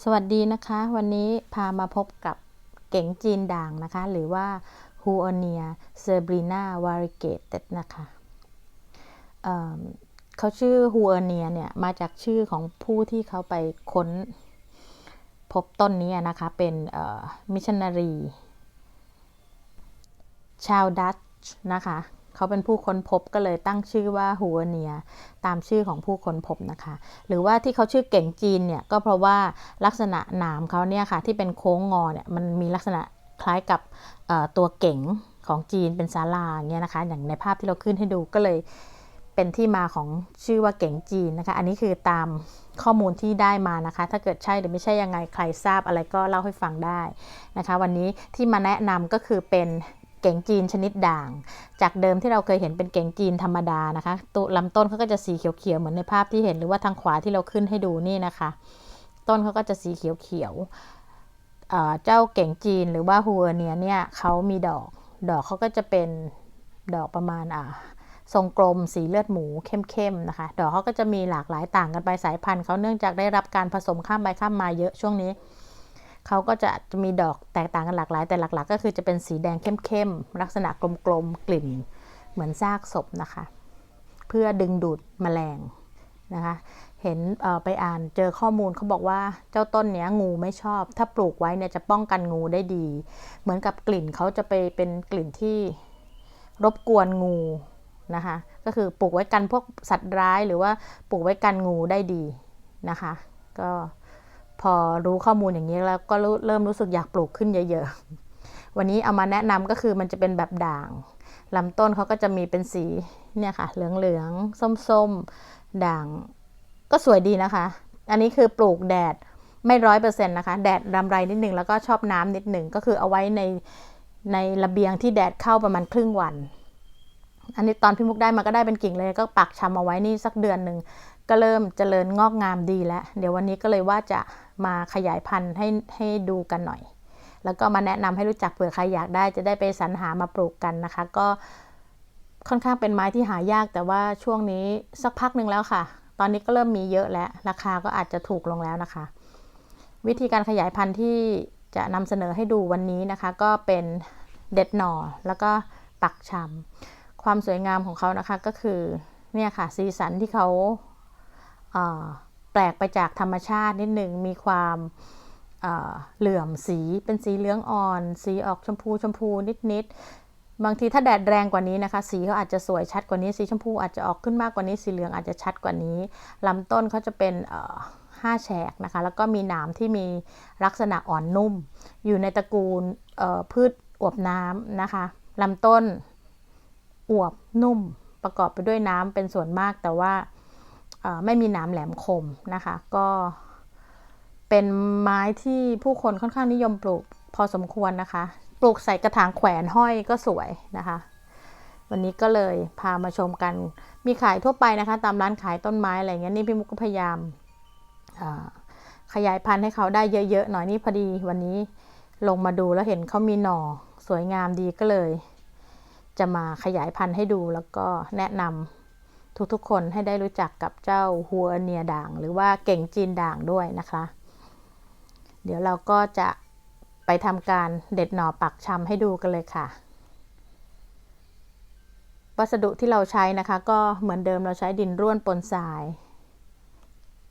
สวัสดีนะคะ วันนี้พามาพบกับเก๋งจีนด่างนะคะ หรือว่า h u o n i a s e r b r i n a variegated นะคะเเขาชื่อ h u o n i a เนี่ย มาจากชื่อของผู้ที่เขาไปค้นพบต้นนี้นะคะ เป็นมิชชันนารี ชาวดัตช์นะคะ เขาเป็นผู้ค้นพบก็เลยตั้งชื่อว่าฮัวเนีย ตามชื่อของผู้ค้นพบนะคะ หรือว่าที่เขาชื่อเก่งจีนเนี่ยก็เพราะว่าลักษณะหนามเขาเนี่ยค่ะที่เป็นโค้งงอเนี่ยมันมีลักษณะคล้ายกับตัวเก่งของจีนเป็นศาลาเงี้ยนะคะ อย่างในภาพที่เราขึ้นให้ดูก็เลยเป็นที่มาของชื่อว่าเก่งจีนนะคะ อันนี้คือตามข้อมูลที่ได้มานะคะ ถ้าเกิดใช่หรือไม่ใช่ยังไงใครทราบอะไรก็เล่าให้ฟังได้นะคะ วันนี้ที่มาแนะนำก็คือเป็น เก๋งจีนชนิดด่าง จากเดิมที่เราเคยเห็นเป็นเก๋งจีนธรรมดานะคะตัวลำต้นเขาก็จะสีเขียวๆเหมือนในภาพที่เห็นหรือว่าทางขวาที่เราขึ้นให้ดูนี่นะคะ ต้นเขาก็จะสีเขียวๆเจ้าเก๋งจีนหรือว่าฮัวเนียเนี่ยเขามีดอกดอกเขาก็จะเป็นดอกประมาณอ่าทรงกลมสีเลือดหมูเข้มๆนะคะ ดอกเขาก็จะมีหลากหลายต่างกันไปสายพันธุ์เขาเนื่องจากได้รับการผสมข้ามไปข้ามมาเยอะช่วงนี้ เขาก็จะจะมีดอกแตกต่างกันหลากหลาย แต่หลักๆ ก็คือจะเป็นสีแดงเข้มๆ ลักษณะกลมๆกลิ่น เหมือนซากศพนะคะ เพื่อดึงดูดแมลงนะคะ เห็นไปอ่านเจอข้อมูลเขาบอกว่าเจ้าต้นเนี้ยงูไม่ชอบ ถ้าปลูกไว้เนี่ยจะป้องกันงูได้ดี เหมือนกับกลิ่นเขาจะไปเป็นกลิ่นที่รบกวนงูนะคะ ก็คือปลูกไว้กันพวกสัตว์ร้ายหรือว่าปลูกไว้กันงูได้ดีนะคะ ก็ พอรู้ข้อมูลอย่างนี้แล้วก็เริ่มรู้สึกอยากปลูกขึ้นเยอะๆ วันนี้เอามาแนะนำก็คือมันจะเป็นแบบด่างลำต้นเขาก็จะมีเป็นสีเนี่ยค่ะ เหลืองๆ ส้มๆ ด่าง ก็สวยดีนะคะ อันนี้คือปลูกแดดไม่ร้อยเปอร์เซ็นต์นะคะ แดดรำไรนิดหนึ่งแล้วก็ชอบน้ำนิดหนึ่งก็คือเอาไว้ในในระเบียงที่แดดเข้าประมาณครึ่งวัน อันนี้ตอนพี่มุกได้มาก็ได้เป็นกิ่งเลยก็ปักชำเอาไว้นี่สักเดือนหนึ่ง ก็เริ่มเจริญงอกงามดีแล้ว เดี๋ยววันนี้ก็เลยว่าจะมาขยายพันธุ์ให้ให้ดูกันหน่อย แล้วก็มาแนะนำให้รู้จักเผื่อใครอยากได้จะได้ไปสรรหามาปลูกกันนะคะ ก็ค่อนข้างเป็นไม้ที่หายากแต่ว่าช่วงนี้สักพักหนึ่งแล้วค่ะ ตอนนี้ก็เริ่มมีเยอะแล้ว ราคาก็อาจจะถูกลงแล้วนะคะ วิธีการขยายพันธุ์ที่จะนำเสนอให้ดูวันนี้นะคะ ก็เป็นเด็ดหน่อแล้วก็ปักชำความสวยงามของเขานะคะก็คือเนี่ยค่ะสีสันที่เขา แปลกไปจากธรรมชาตินิดหนึ่งมีความเหลื่อมสีเป็นสีเหลืองอ่อน สีออกชมพูชมพูนิดๆบางทีถ้าแดดแรงกว่านี้นะคะ สีเขาอาจจะสวยชัดกว่านี้สีชมพูอาจจะออกขึ้นมากกว่านี้สีเหลืองอาจจะชัดกว่านี้ลำต้นเขาจะเป็นห้าแฉกนะคะ แล้วก็มีหนามที่มีลักษณะอ่อนนุ่ม อยู่ในตระกูลพืชอวบน้ำนะคะลำต้นอวบนุ่มประกอบไปด้วยน้ำเป็นส่วนมากแต่ว่า ไม่มีหนามแหลมคมนะคะ ก็เป็นไม้ที่ผู้คนค่อนข้างนิยมปลูกพอสมควรนะคะ ปลูกใส่กระถางแขวนห้อยก็สวยนะคะ วันนี้ก็เลยพามาชมกัน มีขายทั่วไปนะคะ ตามร้านขายต้นไม้อะไรเงี้ยนี่พี่มุกก็พยายามขยายพันธุ์ให้เขาได้เยอะๆหน่อยนี่พอดีวันนี้ลงมาดูแล้วเห็นเขามีหน่อสวยงามดีก็เลย จะมาขยายพันธุ์ให้ดูแล้วก็แนะนำ ทุกๆ คนให้ได้รู้จักกับเจ้าหัวเนียด่าง หรือว่าเก่งจีนด่างด้วยนะคะ เดี๋ยวเราก็จะไปทำการเด็ดหน่อปักชำให้ดูกันเลยค่ะ วัสดุที่เราใช้นะคะ ก็เหมือนเดิมเราใช้ดินร่วนปนทราย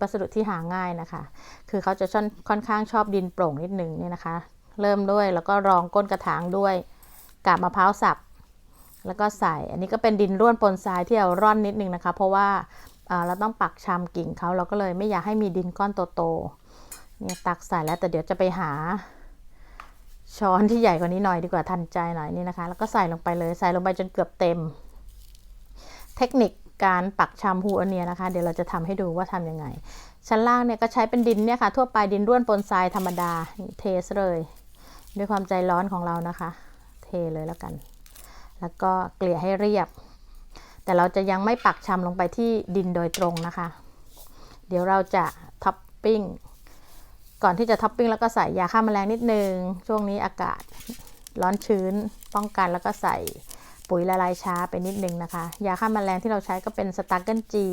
วัสดุที่หาง่ายนะคะ คือเขาจะค่อนข้างชอบดินโปร่งนิดนึ่งนี่ยนะคะ เริ่มด้วยแล้วก็รองก้นกระถางด้วยกาบมะพร้าวสับ แล้วก็ใส่ อันนี้ก็เป็นดินร่วนปนทรายที่เราร่อนนิดนึงนะคะ เพราะว่าเราต้องปักชำกิ่งเขาเราก็เลยไม่อยากให้มีดินก้อนโตๆเนี่ยตักใส่แล้วแต่เดี๋ยวจะไปหา ช้อนที่ใหญ่กว่านี้หน่อยดีกว่าทันใจหน่อยนี่นะคะ แล้วก็ใส่ลงไปเลยใส่ลงไปจนเกือบเต็ม เทคนิคการปักชำฮูอันเนียนะคะ เดี๋ยวเราจะทำให้ดูว่าทํำยังไง ชั้นล่างเนี่ยก็ใช้เป็นดินเนี่ยค่ะทั่วไปดินร่วนปนทรายธรรมดาเทสเลย ด้วยความใจร้อนของเรานะคะ เทเลยแล้วกัน แล้วก็เกลี่ยให้เรียบ แต่เราจะยังไม่ปักชำลงไปที่ดินโดยตรงนะคะ เดี๋ยวเราจะท็อปปิ้ง ก่อนที่จะท็อปปิ้งแล้วก็ใส่ยาฆ่าแมลงนิดนึง ช่วงนี้อากาศร้อนชื้น ป้องกันแล้วก็ใส่ปุ๋ยละลายช้าไปนิดนึงนะคะ ยาฆ่าแมลงที่เราใช้ก็เป็นสตาร์เกิลจี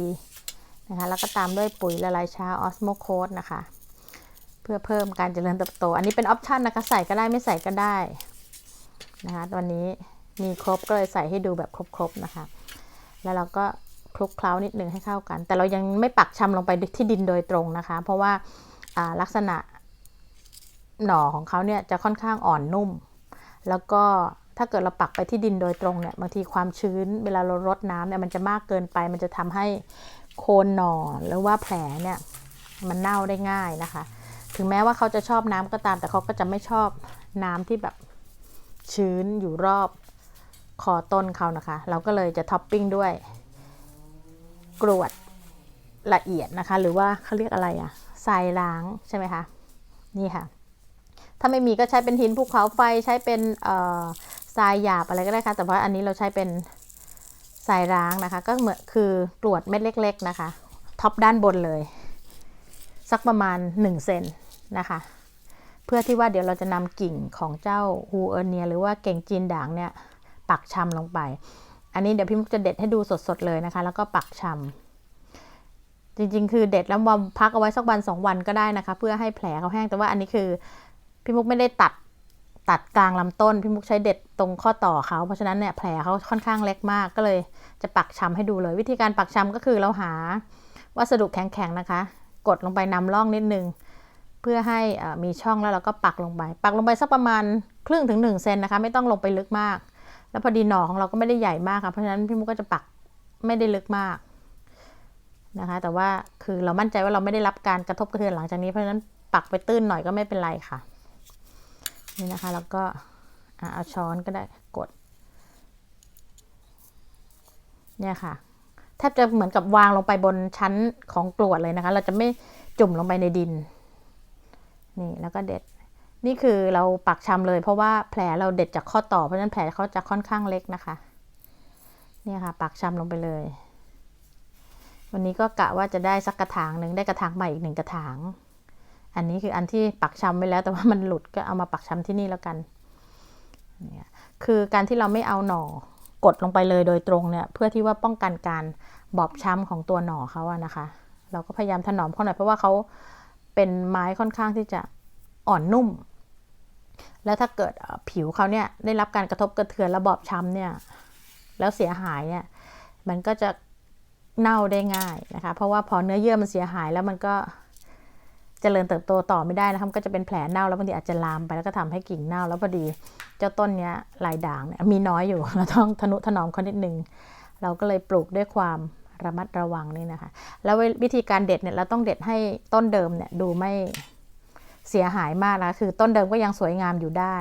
นะคะ แล้วก็ตามด้วยปุ๋ยละลายช้าออสโมโคสนะคะ เพื่อเพิ่มการเจริญเติบโต อันนี้เป็นออปชันนะคะ ใส่ก็ได้ไม่ใส่ก็ได้นะคะวันนี้ มีครบก็เลยใส่ให้ดูแบบครบๆนะคะ แล้วเราก็คลุกเคล้านิดนึงให้เข้ากัน แต่เรายังไม่ปักชำลงไปที่ดินโดยตรงนะคะ เพราะว่าลักษณะหน่อของเขาเนี่ยจะค่อนข้างอ่อนนุ่ม แล้วก็ถ้าเกิดเราปักไปที่ดินโดยตรงเนี่ยบางทีความชื้นเวลาเรารดน้ำเนี่ยมันจะมากเกินไป มันจะทำให้โคนหน่อหรือว่าแผลเนี่ยมันเน่าได้ง่ายนะคะ ถึงแม้ว่าเขาจะชอบน้ำก็ตาม แต่เขาก็จะไม่ชอบน้ำที่แบบชื้นอยู่รอบ คอต้นเขานะคะ เราก็เลยจะท็อปปิ้งด้วยกรวดละเอียดนะคะ หรือว่าเขาเรียกอะไรอะทรายล้างใช่ไหมคะนี่ค่ะ ถ้าไม่มีก็ใช้เป็นหินภูเขาไฟใช้เป็นทรายหยาบอะไรก็ได้ค่ะ แต่ว่าอันนี้เราใช้เป็นทรายล้างนะคะ ก็เหมือนคือกรวดเม็ดเล็ก ๆนะคะท็อปด้านบนเลย สักประมาณ 1 เซนนะคะ เพื่อที่ว่าเดี๋ยวเราจะนำกิ่งของเจ้าฮูเอเนีย หรือว่าเก่งจีนด่างเนี่ย ปักชำลงไป อันนี้เดี๋ยวพี่มุกจะเด็ดให้ดูสดๆเลยนะคะ แล้วก็ปักชำจริงๆ คือเด็ดแล้ววางพักเอาไว้สักวันสองวันก็ได้นะคะ เพื่อให้แผลเขาแห้งแต่ว่าอันนี้คือพี่มุกไม่ได้ตัดตัดกลางลำต้นพี่มุกใช้เด็ดตรงข้อต่อเขาเพราะฉะนั้นเนี่ยแผลเขาค่อนข้างเล็กมากก็เลยจะปักชำให้ดูเลย วิธีการปักชำก็คือเราหาวัสดุแข็งๆนะคะ กดลงไปนำร่องนิดนึงเพื่อให้มีช่องแล้วเราก็ปักลงไป ปักลงไปสักประมาณครึ่งถึง1เซนนะคะ ไม่ต้องลงไปลึกมาก แล้วพอดีหน่อของเราก็ไม่ได้ใหญ่มากค่ะเพราะฉะนั้นพี่มุกก็จะปักไม่ได้ลึกมากนะคะ แต่ว่าคือเรามั่นใจว่าเราไม่ได้รับการกระทบกระเทือนหลังจากนี้เพราะฉะนั้นปักไปตื้นหน่อยก็ไม่เป็นไรค่ะ นี่นะคะ แล้วก็เอาช้อนก็ได้กด เนี่ยค่ะแทบจะเหมือนกับวางลงไปบนชั้นของกรวดเลยนะคะ เราจะไม่จุ่มลงไปในดิน นี่แล้วก็เด็ด นี่คือเราปักชำเลย เพราะว่าแผลเราเด็ดจากข้อต่อเพราะฉะนั้นแผลเขาจะค่อนข้างเล็กนะคะ เนี่ยค่ะ ปักชำลงไปเลย วันนี้ก็กะว่าจะได้สักกระถางหนึ่งได้กระถางใหม่อีกหนึ่งกระถาง อันนี้คืออันที่ปักชำไว้แล้ว แต่ว่ามันหลุดก็เอามาปักชำที่นี่แล้วกันเนี่ยคือการที่เราไม่เอาหน่อกดลงไปเลยโดยตรงเนี่ย เพื่อที่ว่าป้องกันการบอบช้ำของตัวหน่อเขาอะนะคะ เราก็พยายามถนอมเขาหน่อยเพราะว่าเขาเป็นไม้ค่อนข้างที่จะอ่อนนุ่ม แล้วถ้าเกิดผิวเขาเนี่ยได้รับการกระทบกระเทือนระบอบช้ำเนี่ยแล้วเสียหายเนี่ยมันก็จะเน่าได้ง่ายนะคะ เพราะว่าพอเนื้อเยื่อมันเสียหายแล้วมันก็เจริญเติบโตต่อไม่ได้นะคะก็จะเป็นแผลเน่าแล้วบางทีอาจจะลามไปแล้วก็ทำให้กิ่งเน่าแล้วพอดีเจ้าต้นเนี้ยลายด่างเนี่ยมีน้อยอยู่เราต้องทนุถนอมเขานิดนึงเราก็เลยปลูกด้วยความระมัดระวังนี่นะคะ แล้ววิธีการเด็ดเนี่ยเราต้องเด็ดให้ต้นเดิมเนี่ยดูไม่ เสียหายมากนะคือต้นเดิมก็ยังสวยงามอยู่ได้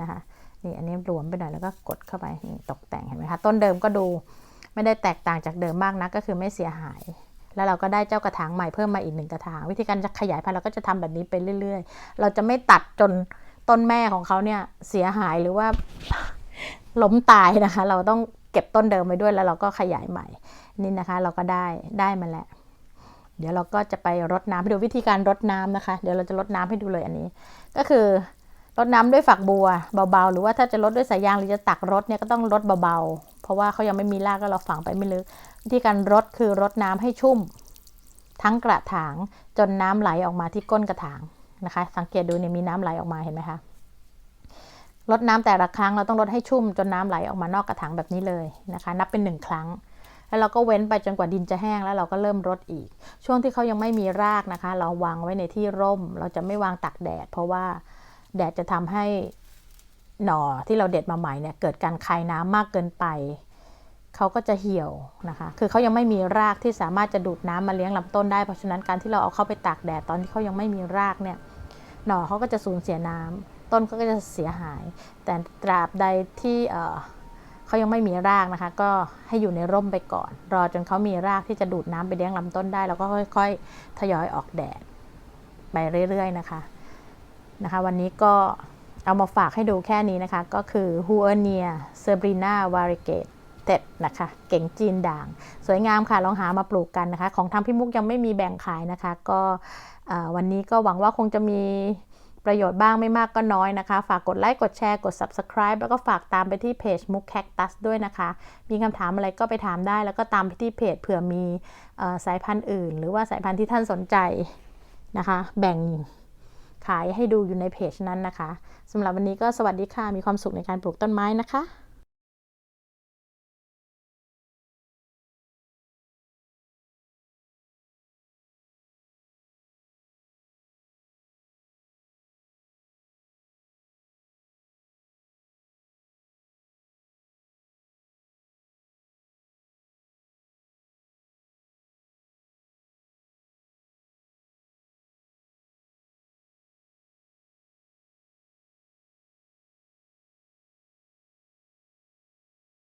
นะคะนี่อันนี้รวมไปหน่อยแล้วก็กดเข้าไปตกแต่งเห็นไหมคะต้นเดิมก็ดูไม่ได้แตกต่างจากเดิมมากนะ ก็คือไม่เสียหาย แล้วเราก็ได้เจ้ากระถางใหม่เพิ่มมาอีกหนึ่งกระถาง วิธีการจะขยายพันธุ์เราก็จะทำแบบนี้ไปเรื่อย ๆ เราจะไม่ตัดจนต้นแม่ของเขาเนี่ยเสียหายหรือว่าล้มตายนะคะ เราต้องเก็บต้นเดิมไว้ด้วยแล้วเราก็ขยายใหม่นี่นะคะ เราก็ได้ได้มาแล้ว เดี๋ยวเราก็จะไปรดน้ำให้ดูวิธีการรดน้ำนะคะ เดี๋ยวเราจะรดน้ำให้ดูเลยอันนี้ ก็คือรดน้ำด้วยฝักบัวเบาๆ หรือว่าถ้าจะรดด้วยสายยางหรือจะตักรดเนี่ยก็ต้องรดเบาๆ เพราะว่าเขายังไม่มีรากก็เราฝังไปไม่ลึก วิธีการรดคือรดน้ำให้ชุ่ม ทั้งกระถางจนน้ำไหลออกมาที่ก้นกระถางนะคะ สังเกตดูเนี่ยมีน้ำไหลออกมาเห็นไหมคะรดน้ำแต่ละครั้งเราต้องรดให้ชุ่มจนน้ำไหลออกมานอกกระถางแบบนี้เลยนะคะ นับเป็นหนึ่งครั้ง แล้วเราก็เว้นไปจนกว่าดินจะแห้งแล้วเราก็เริ่มรดอีก ช่วงที่เขายังไม่มีรากนะคะ เราวางไว้ในที่ร่ม เราจะไม่วางตักแดด เพราะว่าแดดจะทำให้หน่อที่เราเด็ดมาใหม่เนี่ยเกิดการคายน้ำมากเกินไปเขาก็จะเหี่ยวนะคะ คือเขายังไม่มีรากที่สามารถจะดูดน้ำมาเลี้ยงลำต้นได้ เพราะฉะนั้นการที่เราเอาเข้าไปตากแดดตอนที่เขายังไม่มีรากเนี่ย หน่อเขาก็จะสูญเสียน้ำต้นก็จะเสียหาย แต่ตราบใดที่ เขายังไม่มีรากนะคะ ก็ให้อยู่ในร่มไปก่อน รอจนเขามีรากที่จะดูดน้ำไปเลี้ยงลำต้นได้ แล้วก็ค่อยๆ ทยอยออกแดดไปเรื่อยๆนะคะนะคะ วันนี้ก็เอามาฝากให้ดูแค่นี้นะคะ ก็คือ h u e r n i a c e r b r i n a variegate เต็ดนะคะเก่งจีนด่าง สวยงามค่ะลองหามาปลูกกันนะคะ ของทางพี่มุกยังไม่มีแบ่งขายนะคะ ก็วันนี้ก็หวังว่าคงจะมี ประโยชน์บ้างไม่มากก็น้อยนะคะ ฝากกดไลค์กดแชร์กด subscribe แล้วก็ฝากตามไปที่เพจมุกแคคตัสด้วยนะคะ มีคำถามอะไรก็ไปถามได้ แล้วก็ตามไปที่เพจเผื่อมีสายพันธุ์อื่น หรือว่าสายพันธุ์ที่ท่านสนใจนะคะ แบ่งขายให้ดูอยู่ในเพจนั้นนะคะสำหรับวันนี้ก็สวัสดีค่ะ มีความสุขในการปลูกต้นไม้นะคะ